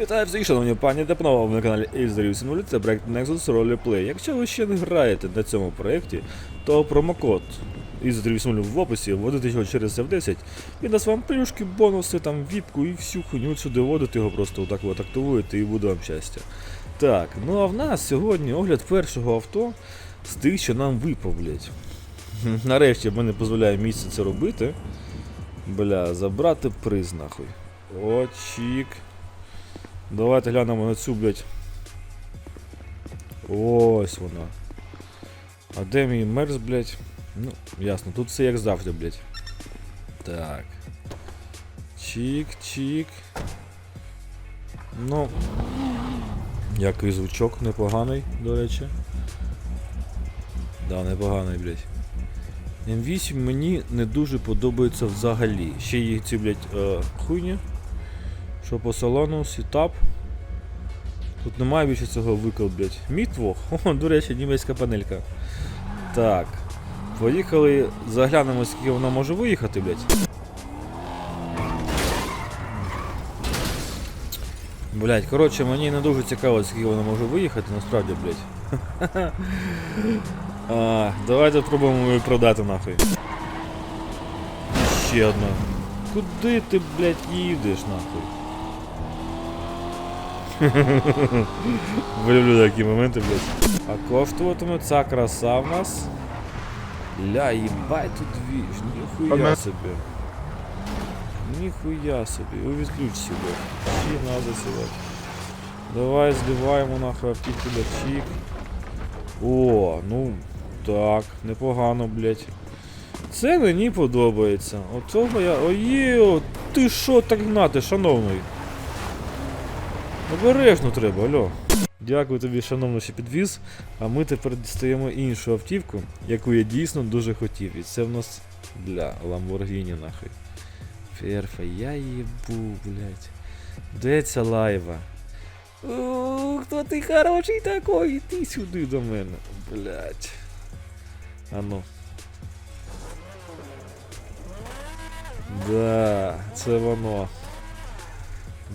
Вітаю всіх, шановні пані та панове на каналі Ільзарів Симулі, це проект Nexus Roleplay. Якщо ви ще не граєте на цьому проєкті, то промокод Ільзарів Симулі в описі, вводите його через F10, він дасть вам плюшки, бонуси, там віпку і всю хуйню сюди вводите його, просто отак от активуєте і буде вам щастя. Так, ну а в нас сьогодні огляд першого авто з тих, що нам випав, блять. Нарешті мені дозволяє місце це робити. Бля, забрати приз нахуй. О, чік. Давайте глянемо на цю, блядь. Ось вона. А де мій мерз, блядь? Ну, ясно, тут все як завжди, блядь. Так. Чік, чік. Ну. Який звучок непоганий, до речі. Да, непоганий, блядь. М8 мені не дуже подобається взагалі. Ще є ці, блядь, е, хуйні. Що по салону, сітап. Тут немає більше цього викл, блядь. Мітвох. О, до речі, німецька панелька. Так. Поїхали, заглянемо, скільки вона може виїхати, блядь. Блять, коротше, мені не дуже цікаво, скільки вона може виїхати, насправді, блядь. а, давайте спробуємо її продати нахуй. Ще одна. Куди ти, блядь, їдеш нахуй? Люблю такі моменти, блядь. А коштуватиме ця краса в нас. Ля, їбать тут двіж, ніхуя собі. Ніхуя собі, увіключ себе. Чи надо сюди. Давай зливаємо нахуй аптеки, блядь, чик. О, ну так, непогано, блядь. Це мені подобається. Оцього я. Оє, ти що так гнати, шановний? Обережно треба, алло. Дякую тобі, шановно, що підвіз. А ми тепер дістаємо іншу автівку, яку я дійсно дуже хотів. І це в нас бля, Lamborghini нахуй. Ферфа, я їбу, блядь. Де ця лайва? О, хто ти хороший такой? Іди сюди до мене. Блядь. А ну. Да, це воно.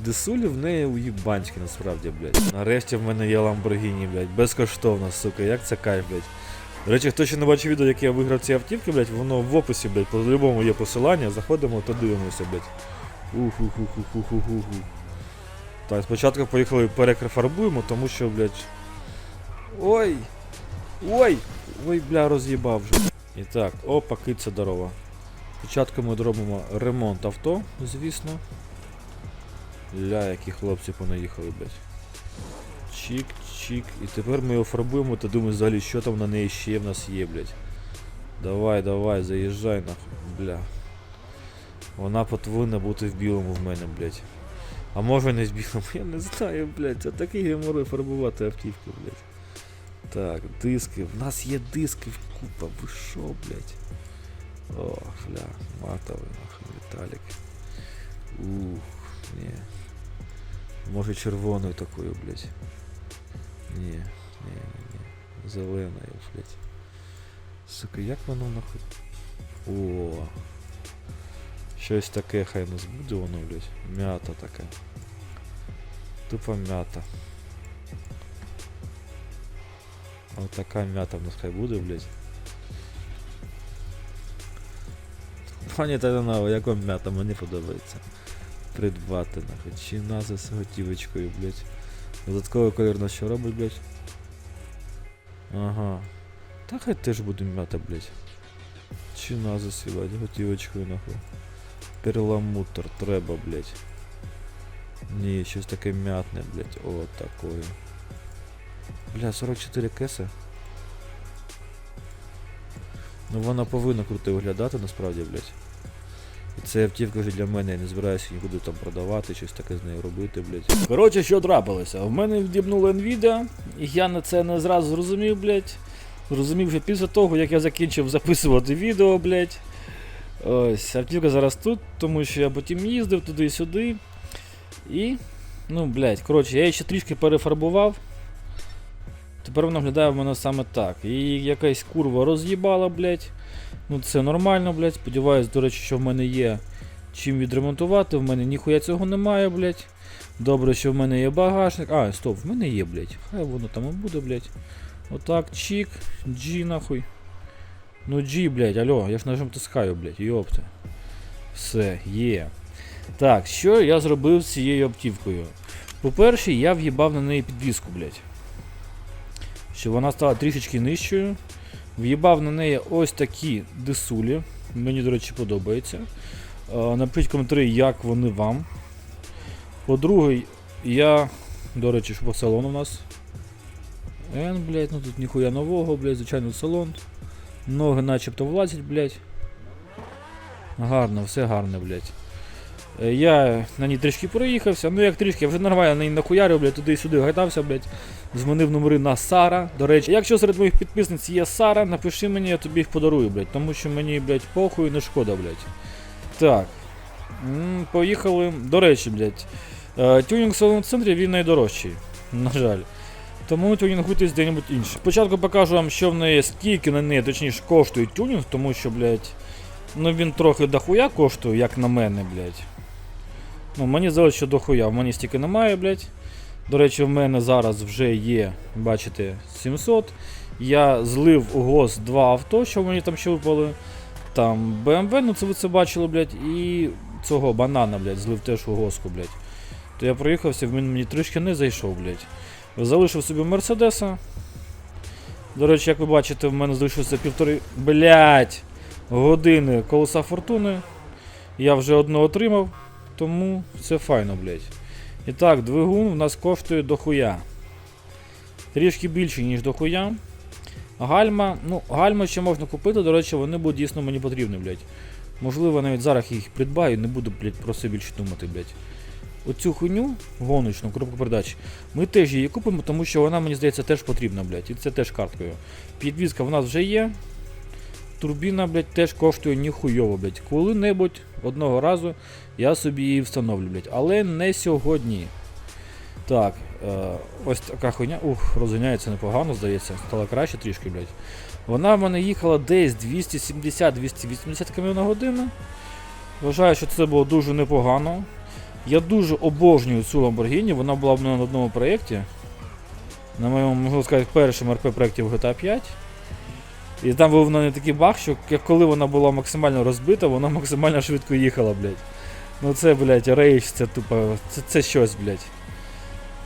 Десулі в неї уїбанські насправді, блядь. Нарешті в мене є Lamborghini, блядь. Безкоштовно, сука, як це кайф, блядь. До речі, хто ще не бачив відео, як я виграв ці автівки, блядь, воно в описі, блядь, по-любому є посилання, заходимо та дивимося, блядь. Уху-ху-ху-ху-ху-ху. Так, спочатку поїхали перефарбуємо, тому що, блядь. Ой! Ой! Ой, бля, роз'їбав вже. І так, опа, киця здорова. Спочатку ми зробимо ремонт авто, звісно. Ля, які хлопці понаїхали, блядь. Чік. І тепер ми його фарбуємо та думаємо взагалі, що там на неї ще в нас є, блядь. Давай, давай, заїжджай нахуй, бля. Вона повинна бути в білому в мене, блядь. А може не в білому, я не знаю, блядь. Це такий геморой фарбувати автівку, блядь. Так, диски. В нас є диски в купа. Ви шо, блядь? О, бля, матовий, нахуй, Віталік. Ух, ні. Може червоною такою, блядь. Ні, ні, ні, ні. Зеленою, блядь. Сука, як воно нахуй. О. Щось таке хай нас буде воно, блядь. М'ята така. Тупо м'ята. Отака м'ята в нас хай буде, блядь. Пані Таринава, яка м'ята, мені подобається. Придбати нахуй. Чи назва з готівочкою, блядь. Додатковий колір на що робить, блядь? Ага. Та хай теж буде м'ята, блядь. Чи назва сівать, готівочкою нахуй. Перламутр треба, блядь. Ні, щось таке м'ятне, блядь. О, такое. Бля, 44 кеса. Ну вона повинна круто виглядати насправді, блядь. Це автівка вже для мене, я не збираюся нікуди там продавати, щось таке з нею робити, блядь. Коротше, що трапилося? В мене вдібнуло Nvidia, і я на це не зразу зрозумів, блядь. Зрозумів вже після того, як я закінчив записувати відео, блядь. Ось, автівка зараз тут, тому що я потім їздив туди-сюди. І. Ну, блядь, коротше, я ще трішки перефарбував. Тепер вона виглядає в мене саме так. І якась курва роз'їбала, блядь. Ну це нормально, блядь. Сподіваюсь, до речі, що в мене є чим відремонтувати. В мене ніхуя цього немає, блядь. Добре, що в мене є багажник. А, стоп, в мене є, блядь. Хай воно там і буде, блядь. Отак, чик, G нахуй. Ну G, блядь, алло, я ж ножом таскаю, блядь, йопте. Все, є. Так, що я зробив з цією оптівкою? По-перше, я в'їбав на неї підвіску, блядь. Щоб вона стала трішечки нижчою. В'їбав на неї ось такі дисулі. Мені, до речі, подобається. Е, Напишіть коментарі, як вони вам. По-друге, я. До речі, що по салону у нас. Н, блядь, ну тут ніхуя нового, блядь, звичайно салон. Ноги начебто влазять, блядь. Гарно, все гарно, блядь. Е, Я на ній трішки проїхався, ну як трішки, я вже нормально на ній нахуярив, блядь, туди і сюди гайдався, блядь. Змінив номери на Сара. До речі, якщо серед моїх підписниць є Сара, напиши мені, я тобі їх подарую, блядь. Тому що мені, блядь, похуй не шкода, блядь. Так. М, Поїхали. До речі, блядь. е, Тюнінг в салон центрі він найдорожчий. На жаль. Тому тюнінгуйтесь де-небудь інше. Спочатку покажу вам, що в неї, скільки на неї, точніше, коштує тюнінг, тому що, блядь, ну він трохи дохуя коштує, як на мене, блядь. Ну, мені здалося, що дохуя, в мене стільки немає, блядь. До речі, в мене зараз вже є, бачите, 700. Я злив у ГОС два авто, що мені там ще випали. Там BMW, ну це ви це бачили, блядь, і цього банана, блядь, злив теж у госку, блядь. То я проїхався, він мені трішки не зайшов, блядь. Залишив собі Мерседеса. До речі, як ви бачите, в мене залишилося півтори. Блять! Години колеса фортуни. Я вже одне отримав, тому все файно, блять. І так, двигун у нас коштує дохуя. Трішки більше, ніж дохуя. Гальма, ну, гальма ще можна купити, до речі, вони будуть дійсно мені потрібні, блять. Можливо, навіть зараз їх придбаю, не буду, блять, про це більше думати, блять. Оцю хуйню, гоночну коробку передач, ми теж її купимо, тому що вона, мені здається, теж потрібна, блядь, і це теж карткою. Підвізка в нас вже є. Турбіна, блядь, теж коштує ніхуйово, блядь. Коли-небудь одного разу я собі її встановлю, блядь. Але не сьогодні. Так, е, ось така хуйня. Ух, розганяється непогано, здається. Стало краще трішки, блядь. Вона в мене їхала десь 270-280 км на годину. Вважаю, що це було дуже непогано. Я дуже обожнюю цю Lamborghini, вона була в мене на одному проєкті. На моєму, можна сказати, першому РП проєкті в GTA 5. І там був в мене такий баг, що коли вона була максимально розбита, вона максимально швидко їхала, блядь. Ну це, блядь, рейдж, це тупо. Це, це щось, блядь.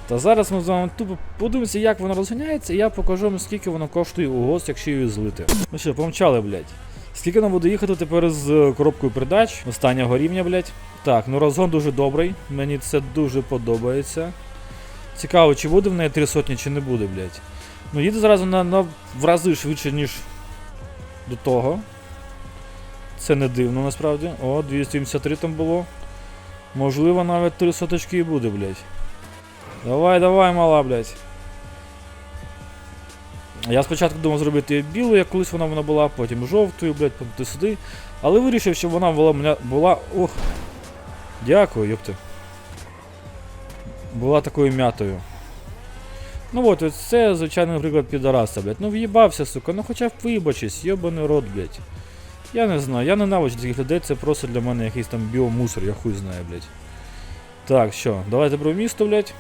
Та зараз ми з вами тупо подивимося, як вона розганяється, і я покажу вам, скільки вона коштує у ГОС, якщо її злити. Ну що, помчали, блядь. Скільки нам буде їхати тепер з е, коробкою передач останнього рівня, блядь. Так, ну розгон дуже добрий. Мені це дуже подобається. Цікаво, чи буде в неї три сотні, чи не буде, блядь. Ну їде зразу на, на в рази швидше, ніж до того. Це не дивно насправді. О, 273 там було. Можливо, навіть три соточки і буде, блядь. Давай, давай, мала, блядь. Я спочатку думав зробити білу, як колись вона, вона була, потім жовтою, блядь, потім сюди. Але вирішив, щоб вона була, мене- була. Ох. Дякую, йопти. Була такою м'ятою. Ну от, ось це, звичайний приклад підараса, блядь. Ну в'їбався, сука, ну хоча б вибачись, йобаний рот, блядь. Я не знаю, я ненавиджу таких людей, це просто для мене якийсь там біомусор, я хуй знаю, блядь. Так, що, давайте про місто, блядь.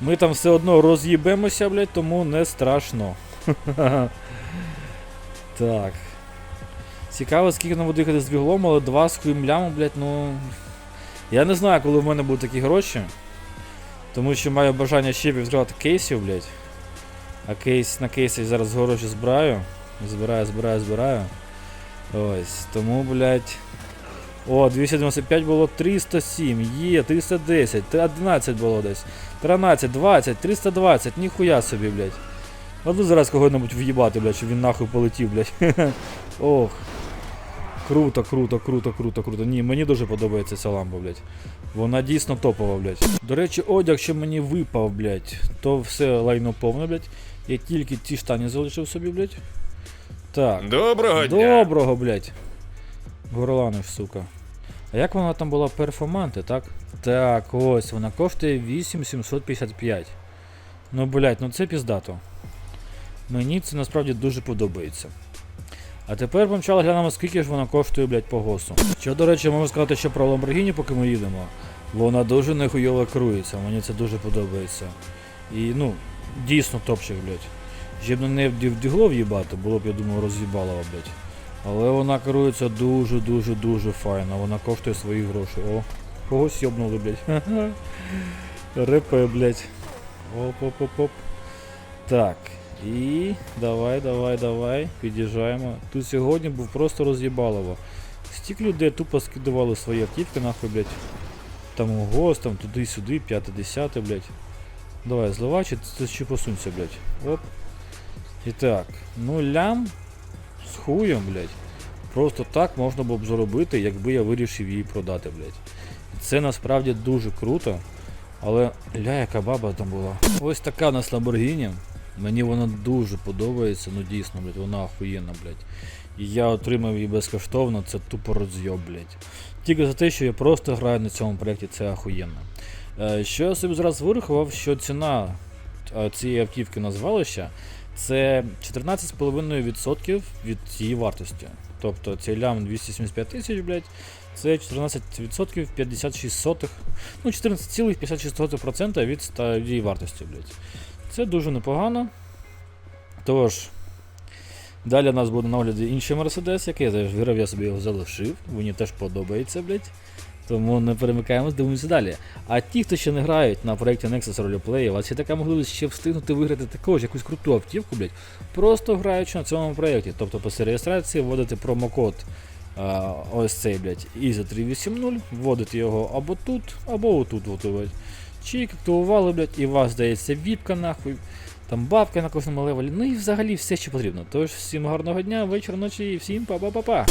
Ми там все одно роз'їбемося, блядь, тому не страшно. так. Цікаво, скільки нам буде їхати з двіглом, але два з хуєм блядь, ну. Я не знаю, коли в мене будуть такі гроші. Тому що маю бажання ще відкривати кейсів, блядь. А кейс на кейсі зараз гроші збираю. Збираю, збираю, збираю. Ось. Тому, блядь. О, 295 було 307, є, 310, 11 було десь. 13, 20, 320, ніхуя собі, блядь. Надо зараз кого-небудь в'їбати, блядь, щоб він нахуй полетів, блядь. Ох. Круто, круто, круто, круто, круто. Ні, мені дуже подобається ця лампа, блядь. Вона дійсно топова, блядь. До речі, одяг, що мені випав, блядь, то все лайно повне, блядь. Я тільки ті штані залишив собі, блядь. Так. Доброго дня. Доброго, блядь. Горланиш, сука. А як вона там була перформанти, так? Так, ось, вона коштує 8755. Ну, блядь, ну це піздато. Мені це насправді дуже подобається. А тепер помчали глянемо, скільки ж вона коштує, блядь, по госу. Що, до речі, можу сказати, що про Lamborghini, поки ми їдемо. Вона дуже нехуйово керується, мені це дуже подобається. І ну, дійсно топчик, блядь. Щоб на неї в дігло в'їбати, було б, я думаю, роз'їбало, блядь. Але вона керується дуже-дуже дуже файно, вона коштує свої гроші. О, когось йобнули, блядь. Репе, блядь. Оп-оп-оп-оп. Так. І давай, давай, давай. Під'їжджаємо. Тут сьогодні був просто роз'їбалово. Стільки людей тупо скидували свої автівки, нахуй, блядь. Там гост, там туди-сюди, п'яте, десяте, блядь. Давай, зливай, чи ти ще посунься, блядь. Оп. І так, ну лям з хуєм, блядь. Просто так можна було б заробити, якби я вирішив її продати, блядь. Це насправді дуже круто. Але ля, яка баба там була. Ось така у нас Lamborghini. Мені вона дуже подобається, ну дійсно, блядь, вона охуєнна, блядь. І я отримав її безкоштовно, це тупо розйоб, блядь. Тільки за те, що я просто граю на цьому проєкті, це охуєнно. Е, що я собі зараз вирахував, що ціна е, цієї автівки на це 14,5% від її вартості. Тобто цей лям 275 тисяч, блядь, це 14% 56 сотих, ну 14,56% від її вартості, блядь. Це дуже непогано. Тож, далі у нас буде на огляді інший Мерседес, який я теж я собі його залишив. Мені теж подобається, блядь. Тому не перемикаємось, дивимося далі. А ті, хто ще не грають на проєкті Nexus Roleplay, у вас є така можливість ще встигнути виграти також якусь круту автівку, блядь, просто граючи на цьому проєкті. Тобто після реєстрації вводите промокод а, ось цей, блядь, ISO380, вводите його або тут, або отут, от. Чик, активували, блядь, і вас здається віпка нахуй. Там бабка на кожному левелі, ну і взагалі все, що потрібно. Тож, всім гарного дня, вечора, ночі і всім па-па-па-па.